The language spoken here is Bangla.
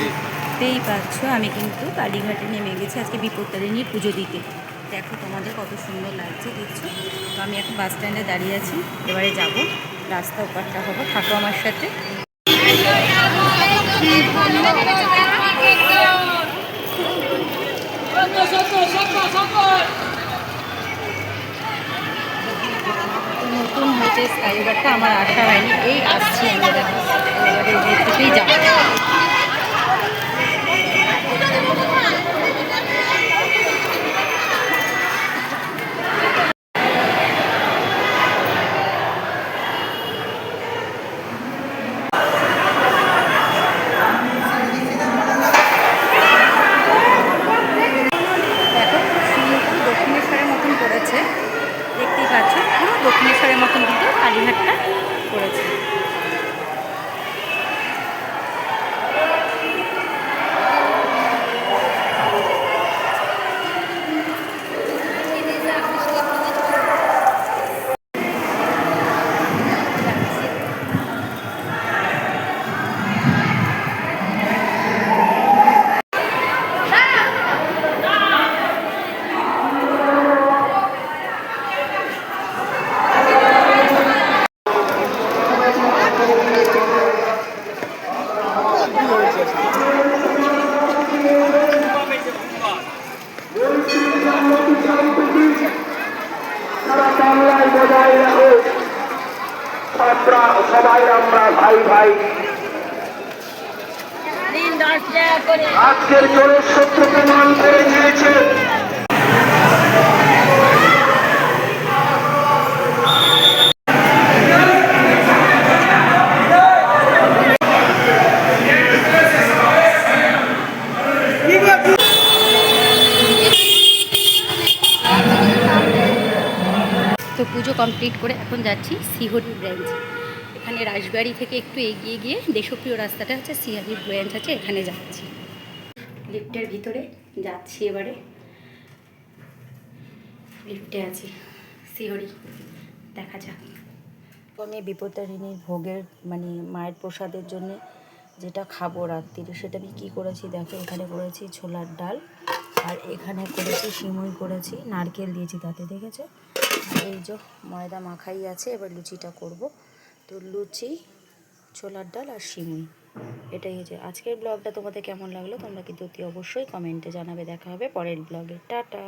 দেখতেই পাচ্ছ, আমি কিন্তু কালীঘাটে নেমে গেছি আজকে বিপত্তারিণী পুজো দিতে। দেখো তোমাদের কত সুন্দর লাগছে, দেখছ? তো আমি এখন বাস স্ট্যান্ডে দাঁড়িয়ে আছি, এবারে যাব। রাস্তা ওপারটা হব, থাকো আমার সাথে। নতুন হয়েছে স্কাইবারটা আমার আশা হয়নি, এই আসছি আমরা এবারে থেকেই যাব দেখো সুন্দর দক্ষিণেশ্বরের মতন করেছে দেখতেই পাচ্ছ পুরো দক্ষিণেশ্বরের মতন কিন্তু কালীঘাটটা করেছে। আমরা সবাই আমরা ভাই ভাই আজকের জোরের সত্য প্রমাণ করে দিয়েছে তো পুজো কমপ্লিট করে এখন যাচ্ছি সিহরি ব্রাঞ্চ এখানে রাজবাড়ি থেকে একটু এগিয়ে গিয়ে দেশপ্রিয় রাস্তাটা হচ্ছে সিহারি ব্রাঞ্চ আছে, এখানে যাচ্ছি। লিফটের ভিতরে যাচ্ছি এবারে। লিফটে আছি, সিহরি, দেখা যাক। আমি বিপত্তারিণীর ভোগের মানে মায়ের প্রসাদের জন্য যেটা খাব রাত্রিরে, সেটা আমি কী করেছি দেখো, এখানে করেছি ছোলার ডাল, আর এখানে করেছি সিমুই করেছি, নারকেল দিয়েছি তাতে, দেখেছ? এই যে ময়দা মাখাই আছে, এবার লুচিটা করব। তো লুচি, ছোলার ডাল আর সিমুই এটাই হচ্ছে আজকের ব্লগটা। তোমাদের কেমন লাগল তোমরা কিন্তু অতি অবশ্যই কমেন্টে জানাবে। দেখা হবে পরের ব্লগে। টাটা।